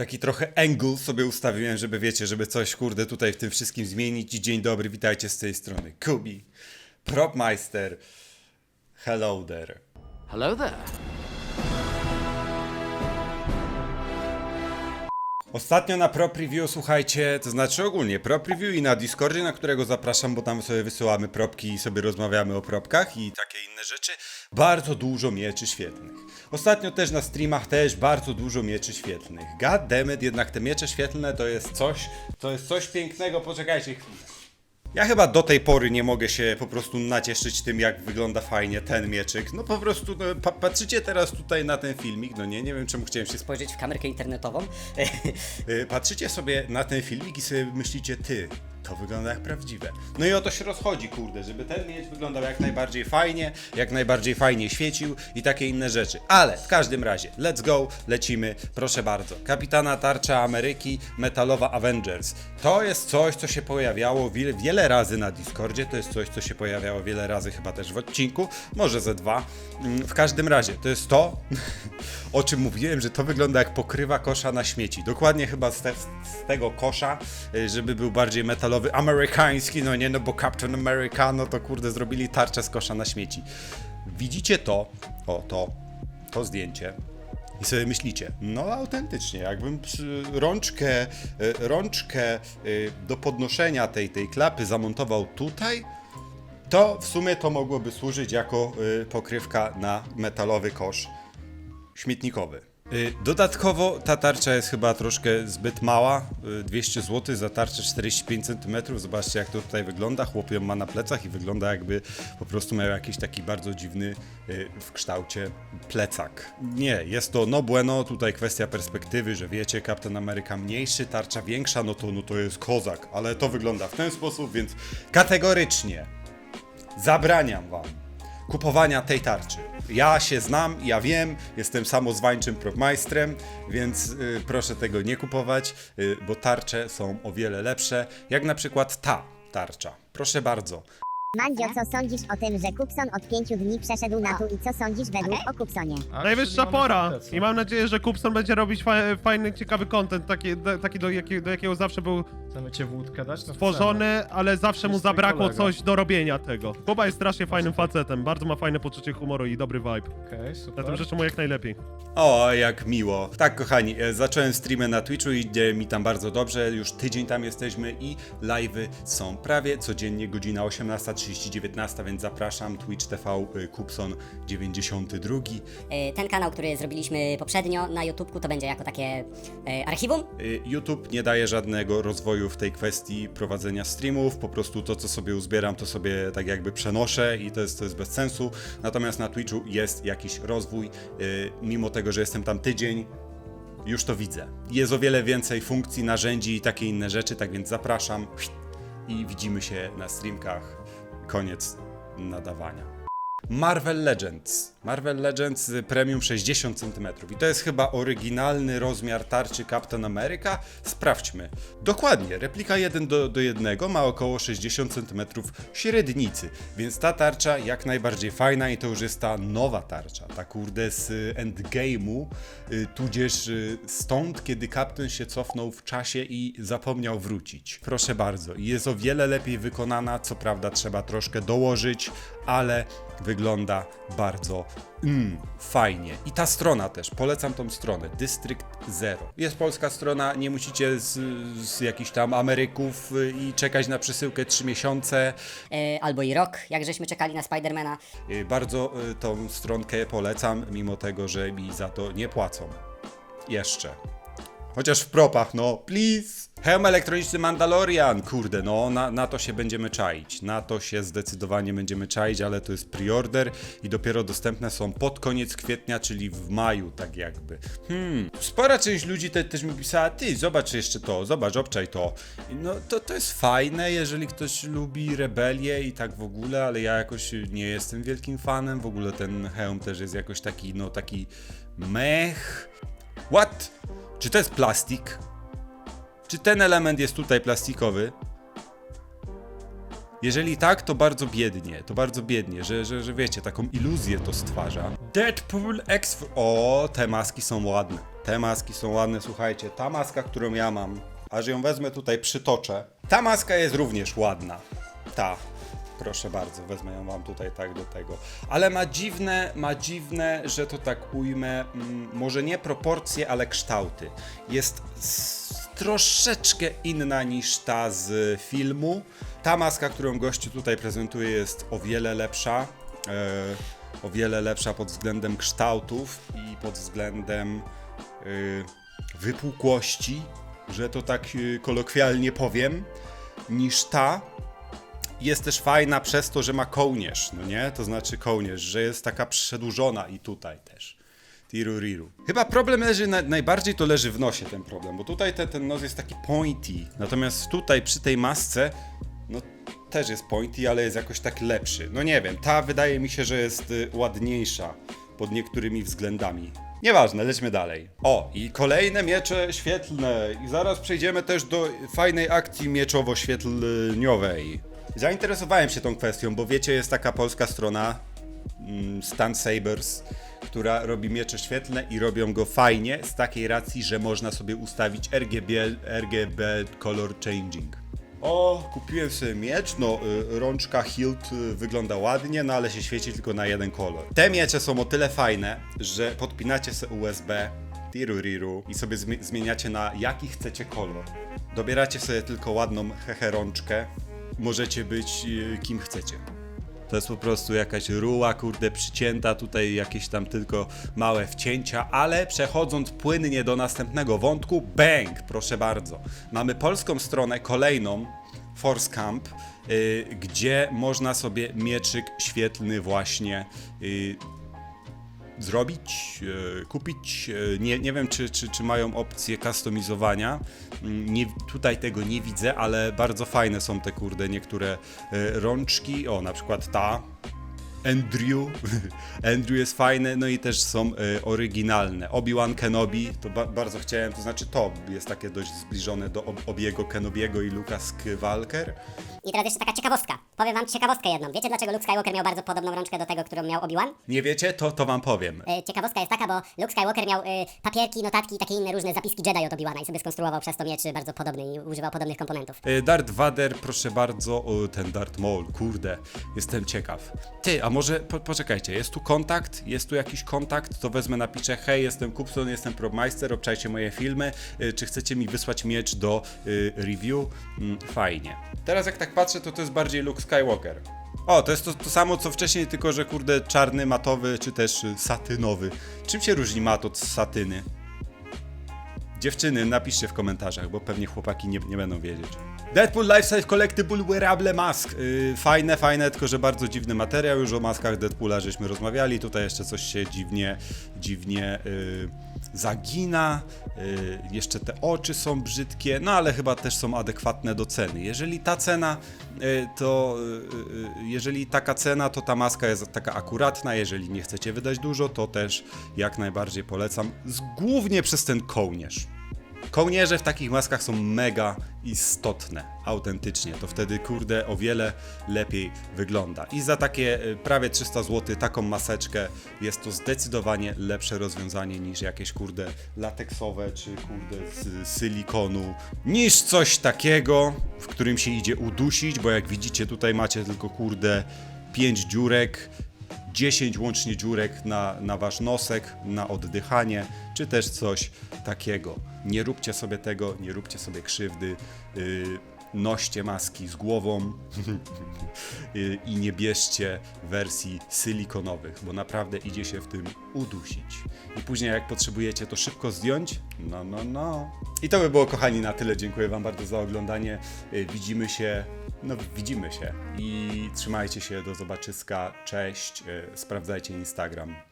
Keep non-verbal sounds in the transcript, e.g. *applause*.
Taki trochę angle sobie ustawiłem, żeby wiecie, żeby coś kurde tutaj w tym wszystkim zmienić. I Dzień dobry, witajcie z tej strony. Kubi, Propmeister, hello there. Hello there. Ostatnio na Pro Preview, słuchajcie, to znaczy ogólnie Pro Preview i na Discordzie, na którego zapraszam, bo tam sobie wysyłamy propki i sobie rozmawiamy o propkach i takie inne rzeczy. Bardzo dużo mieczy świetlnych. Ostatnio też na streamach też bardzo dużo mieczy świetlnych. God damn it, jednak te miecze świetlne to jest coś, to jest coś pięknego, poczekajcie chwilę. Ja chyba do tej pory nie mogę się po prostu nacieszyć tym, jak wygląda fajnie ten mieczyk. No po prostu, no, pa patrzycie teraz tutaj na ten filmik, no nie, nie wiem czemu chciałem się spojrzeć w kamerkę internetową. *laughs* Y, Patrzycie sobie na ten filmik i sobie myślicie, ty, to wygląda jak prawdziwe. No i o to się rozchodzi, kurde, żeby ten miecz wyglądał jak najbardziej fajnie, jak najbardziej fajnie świecił i takie inne rzeczy. Ale w każdym razie, let's go, lecimy, proszę bardzo. Kapitana Tarcza Ameryki, Metalowa Avengers. To jest coś, co się pojawiało wiele, wiele razy na Discordzie, to jest coś, co się pojawiało wiele razy chyba też w odcinku, może ze dwa. Mm, W każdym razie, to jest to, *laughs* o czym mówiłem, że to wygląda jak pokrywa kosza na śmieci. Dokładnie chyba z, te, z tego kosza, y, żeby był bardziej metalowy, amerykański, no nie, no bo Captain America, no to kurde, zrobili tarczę z kosza na śmieci. Widzicie to, o to, to zdjęcie, i sobie myślicie, no autentycznie, jakbym rączkę, y, rączkę y, do podnoszenia tej, tej klapy zamontował tutaj, to w sumie to mogłoby służyć jako pokrywka na metalowy kosz śmietnikowy. Y, Dodatkowo ta tarcza jest chyba troszkę zbyt mała. y, 200 zł za tarczę 45 cm. Zobaczcie jak to tutaj wygląda. Chłop ją ma na plecach i wygląda jakby po prostu miał jakiś taki bardzo dziwny y, w kształcie plecak. Nie, jest to no bueno, tutaj kwestia perspektywy, że wiecie, Captain America mniejszy, tarcza większa, no to, no to jest kozak. Ale to wygląda w ten sposób, więc kategorycznie zabraniam wam kupowania tej tarczy. Ja się znam, ja wiem, jestem samozwańczym propmajstrem, więc y, proszę tego nie kupować, y, bo tarcze są o wiele lepsze, jak na przykład ta tarcza. Proszę bardzo. Mandzio, co sądzisz o tym, że Kupson od pięciu dni przeszedł na tu i co sądzisz według o Kupsonie? Najwyższa pora i mam nadzieję, że Kupson będzie robić fa fajny, ciekawy content, taki, do- taki do, jakiego, do jakiego zawsze był Chcemy cię wódkę dać? No stworzony, ale zawsze mu Jest twój zabrakło kolega. coś do robienia tego. Kuba jest strasznie fajnym facetem, bardzo ma fajne poczucie humoru i dobry vibe. Okej, super. Zatem życzę mu jak najlepiej. O, jak miło. Tak, kochani, e, zacząłem streamy na Twitchu i idzie mi tam bardzo dobrze. Już tydzień tam jesteśmy i live'y są prawie codziennie, godzina 18.30, 19, więc zapraszam. Twitch TV y, Kupson 92. E, Ten kanał, który zrobiliśmy poprzednio na YouTubeku, to będzie jako takie e, archiwum. Y, YouTube nie daje żadnego rozwoju w tej kwestii prowadzenia streamów, po prostu to, co sobie uzbieram, to sobie tak jakby przenoszę i to jest, to jest bez sensu. Natomiast na Twitchu jest jakiś rozwój, y, mimo tego, że jestem tam tydzień, już to widzę. Jest o wiele więcej funkcji, narzędzi i takie inne rzeczy, tak więc zapraszam i widzimy się na streamkach. Koniec nadawania. Marvel Legends. Marvel Legends y, Premium 60 cm. I to jest chyba oryginalny rozmiar tarczy Captain America. Sprawdźmy. Dokładnie, replika 1 do, do 1 ma około 60 cm średnicy. Więc ta tarcza jak najbardziej fajna i to już jest ta nowa tarcza. Ta kurde z Endgame'u, y, tudzież y, stąd, kiedy Captain się cofnął w czasie i zapomniał wrócić. Proszę bardzo. Jest o wiele lepiej wykonana, co prawda trzeba troszkę dołożyć, ale wygląda bardzo mm, fajnie. I ta strona też, polecam tą stronę, District Zero. Jest polska strona, nie musicie z, z jakichś tam Ameryków y, i czekać na przesyłkę 3 miesiące. E, Albo i rok, jak żeśmy czekali na Spidermana. Y, Bardzo y, tą stronkę polecam, mimo tego, że mi za to nie płacą. Jeszcze. Chociaż w propach, no, please. Hełm elektroniczny Mandalorian, kurde, no, na, na to się będziemy czaić. Na to się zdecydowanie będziemy czaić, ale to jest preorder i dopiero dostępne są pod koniec kwietnia, czyli w maju, tak jakby. Hmm, spora część ludzi te, też mi pisała, ty, zobacz jeszcze to, zobacz, obczaj to. No, to, to jest fajne, jeżeli ktoś lubi rebelię i tak w ogóle, ale ja jakoś nie jestem wielkim fanem. W ogóle ten hełm też jest jakoś taki, no, taki mech. What? Czy to jest plastik? Czy ten element jest tutaj plastikowy? Jeżeli tak, to bardzo biednie, to bardzo biednie, że, że, że wiecie, taką iluzję to stwarza. Deadpool X... O, te maski są ładne. Te maski są ładne, słuchajcie, ta maska, którą ja mam, aż ją wezmę tutaj, przytoczę. Ta maska jest również ładna. Ta. Proszę bardzo, wezmę ją wam tutaj tak do tego. Ale ma dziwne, ma dziwne, że to tak ujmę, mm, może nie proporcje, ale kształty. Jest troszeczkę inna niż ta z filmu. Ta maska, którą gościu tutaj prezentuje jest o wiele lepsza. E, o wiele lepsza pod względem kształtów i pod względem e, wypukłości, że to tak e, kolokwialnie powiem, niż ta, jest też fajna przez to, że ma kołnierz, no nie? To znaczy kołnierz, że jest taka przedłużona i tutaj też. Tiru riru. Chyba problem leży, na, najbardziej to leży w nosie ten problem, bo tutaj te, ten nos jest taki pointy, natomiast tutaj przy tej masce, no też jest pointy, ale jest jakoś tak lepszy. No nie wiem, ta wydaje mi się, że jest y, ładniejsza pod niektórymi względami. Nieważne, lećmy dalej. O, i kolejne miecze świetlne. I zaraz przejdziemy też do fajnej akcji mieczowo-świetlniowej. Zainteresowałem się tą kwestią, bo wiecie, jest taka polska strona mm, Stan Sabers, która robi miecze świetlne i robią go fajnie, z takiej racji, że można sobie ustawić RGB, RGB Color Changing. O, kupiłem sobie miecz, no y, rączka hilt y, wygląda ładnie, no ale się świeci tylko na jeden kolor. Te miecze są o tyle fajne, że podpinacie sobie USB, tiru riru i sobie zmi- zmieniacie na jaki chcecie kolor. Dobieracie sobie tylko ładną hehe rączkę, możecie być y, kim chcecie. To jest po prostu jakaś ruła, kurde, przycięta, tutaj jakieś tam tylko małe wcięcia, ale przechodząc płynnie do następnego wątku, bang, proszę bardzo. Mamy polską stronę, kolejną, Force Camp, y, gdzie można sobie mieczyk świetlny właśnie y, zrobić, e, kupić. E, nie, nie wiem, czy, czy, czy mają opcję customizowania. Mm, Nie, tutaj tego nie widzę, ale bardzo fajne są te kurde niektóre e, rączki. O, na przykład ta. Andrew. *laughs* Andrew jest fajny, no i też są e, oryginalne. Obi-Wan Kenobi, to ba bardzo chciałem, to znaczy to jest takie dość zbliżone do ob Obiego Kenobiego i Luka Skywalker. I teraz jeszcze taka ciekawostka. Powiem wam ciekawostkę jedną. Wiecie dlaczego Luke Skywalker miał bardzo podobną rączkę do tego, którą miał Obi-Wan? Nie wiecie? To, to wam powiem. E, Ciekawostka jest taka, bo Luke Skywalker miał e, papierki, notatki i takie inne różne zapiski Jedi od Obi-Wana i sobie skonstruował przez to miecz bardzo podobny i używał podobnych komponentów. Y, Darth Vader, proszę bardzo, o, ten Darth Maul, kurde, jestem ciekaw. Ty, a może, po, poczekajcie, jest tu kontakt? Jest tu jakiś kontakt? To wezmę, napiszę, hej, jestem Kupson, jestem ProMeister, obczajcie moje filmy, y, czy chcecie mi wysłać miecz do y, review? Mm, fajnie. Teraz jak tak patrzę, to to jest bardziej Luke Skywalker. O, to jest to, to samo co wcześniej, tylko że kurde czarny, matowy, czy też y, satynowy. Czym się różni mat od satyny? Dziewczyny, napiszcie w komentarzach, bo pewnie chłopaki nie, nie będą wiedzieć. Deadpool Lifesize Collectible Wearable Mask. Yy, fajne, fajne, tylko że bardzo dziwny materiał. Już o maskach Deadpoola żeśmy rozmawiali. Tutaj jeszcze coś się dziwnie, dziwnie yy, zagina. Yy, jeszcze te oczy są brzydkie, no ale chyba też są adekwatne do ceny. Jeżeli ta cena, yy, to yy, jeżeli taka cena, to ta maska jest taka akuratna. Jeżeli nie chcecie wydać dużo, to też jak najbardziej polecam. Głównie przez ten kołnierz. Kołnierze w takich maskach są mega istotne, autentycznie. To wtedy, kurde, o wiele lepiej wygląda. I za takie y, prawie 300 zł taką maseczkę jest to zdecydowanie lepsze rozwiązanie niż jakieś, kurde, lateksowe czy, kurde, z silikonu. Niż coś takiego, w którym się idzie udusić, bo jak widzicie, tutaj macie tylko, kurde, 5 dziurek, 10 łącznie dziurek na, na wasz nosek, na oddychanie, czy też coś takiego. Nie róbcie sobie tego, nie róbcie sobie krzywdy. Yy, noście maski z głową yy, *laughs* i nie bierzcie wersji silikonowych, bo naprawdę idzie się w tym udusić. I później jak potrzebujecie to szybko zdjąć, no no no. I to by było kochani na tyle. Dziękuję wam bardzo za oglądanie. Yy, widzimy się no, widzimy się i trzymajcie się do zobaczyska. Cześć. Yy, Sprawdzajcie Instagram.